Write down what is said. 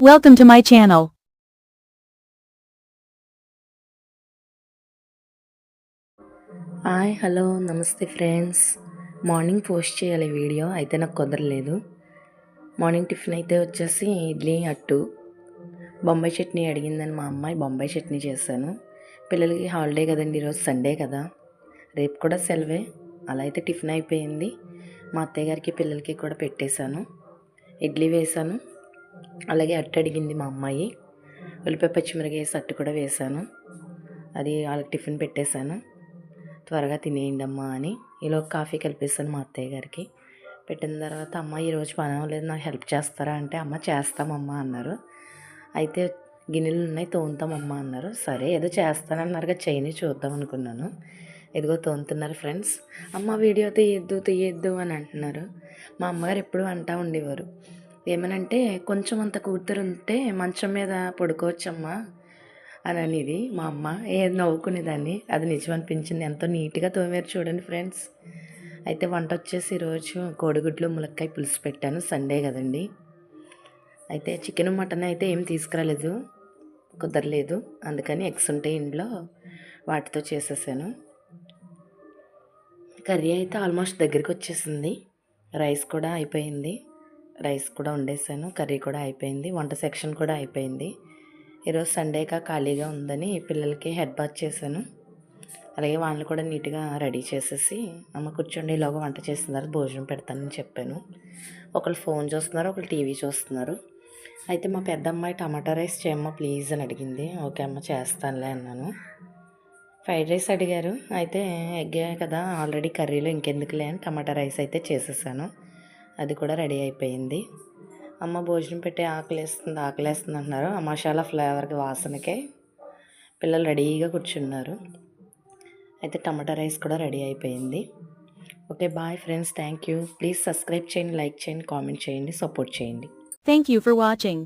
Welcome to my channel. Hi hello నమస్తే friends morning post చేయాలి video అయితే నాకు కుదరలేదు మార్నింగ్ టిఫిన్ అయితే వచ్చేసి ఇడ్లీ అట్టు బొంబాయి చట్నీ అడిగిందని మా అమ్మాయి బొంబాయి చట్నీ చేశాను పిల్లలకి హాలిడే కదండి ఈరోజు సండే కదా రేపు కూడా సెలవే. అలా అయితే టిఫిన్ అయిపోయింది. మా అత్తయ్య గారికి పిల్లలకి కూడా పెట్టేశాను. ఇడ్లీ వేశాను. అలాగే అట్టు అడిగింది మా అమ్మాయి. ఉల్లిపాయ పచ్చిమిరకాయ సట్టు కూడా వేశాను. అది వాళ్ళకి టిఫిన్ పెట్టేశాను. త్వరగా తినేయండి అమ్మా అని ఈలో కాఫీ కలిపేశాను మా అత్తయ్య గారికి. పెట్టిన తర్వాత అమ్మ ఈరోజు పని అవ్వలేదు నాకు హెల్ప్ చేస్తారా? అంటే అమ్మ చేస్తామమ్మా అన్నారు. అయితే గిన్నెలు ఉన్నాయి తోముతామమ్మా అన్నారు. సరే ఏదో చేస్తానన్నారుగా చేయని చూద్దాం అనుకున్నాను. ఇదిగో తోముతున్నారు ఫ్రెండ్స్. అమ్మ వీడియో తీయద్దు తీయద్దు అని అంటున్నారు. మా అమ్మగారు ఎప్పుడు అంటూ ఉండేవారు. ఏమనంటే కొంచెం అంత కూతురు ఉంటే మంచం మీద పడుకోవచ్చమ్మా అని అనేది మా అమ్మ. ఏది నవ్వుకునేదాన్ని. అది నిజం అనిపించింది ఎంతో నీట్గా తోమారు చూడండి ఫ్రెండ్స్. అయితే వంట వచ్చేసి ఈరోజు కోడిగుడ్లు ములక్కాయ పులుసు పెట్టాను. సండే కదండి. అయితే చికెన్ మటన్ అయితే ఏం తీసుకురాలేదు. కుదరలేదు. అందుకని ఎగ్స్ ఉంటాయి ఇంట్లో. వాటితో చేసేసాను. కర్రీ అయితే ఆల్మోస్ట్ దగ్గరికి వచ్చేసింది రైస్ కూడా అయిపోయింది. రైస్ కూడా వండేసాను కర్రీ కూడా అయిపోయింది వంట సెక్షన్ కూడా అయిపోయింది. ఈరోజు సండేగా ఖాళీగా ఉందని పిల్లలకి హెడ్ బాత్ చేశాను. అలాగే వాళ్ళని కూడా నీట్గా రెడీ చేసేసి అమ్మ కూర్చోండి ఇలాగ వంట చేసిన తర్వాత భోజనం పెడతానని చెప్పాను. ఒకళ్ళు ఫోన్ చూస్తున్నారు ఒకళ్ళు టీవీ చూస్తున్నారు. అయితే మా పెద్ద అమ్మాయి టమాటా రైస్ చేయమ్మా ప్లీజ్ అని అడిగింది. ఓకే అమ్మ చేస్తానులే అన్నాను. ఫ్రైడ్ రైస్ అడిగారు. అయితే ఎగ్గే కదా ఆల్రెడీ కర్రీలో ఇంకెందుకులే అని టమాటా రైస్ అయితే చేసేసాను. అది కూడా రెడీ అయిపోయింది. అమ్మ భోజనం పెట్టి ఆకలేస్తుంది ఆకలేస్తుంది అంటున్నారు. ఆ మసాలా ఫ్లేవర్కి వాసనకే పిల్లలు రెడీగా కూర్చున్నారు. అయితే టమాటా రైస్ కూడా రెడీ అయిపోయింది. Okay bye friends. Thank you please subscribe చేయండి లైక్ చేయండి కామెంట్ చేయండి సపోర్ట్ చేయండి. Thank you for watching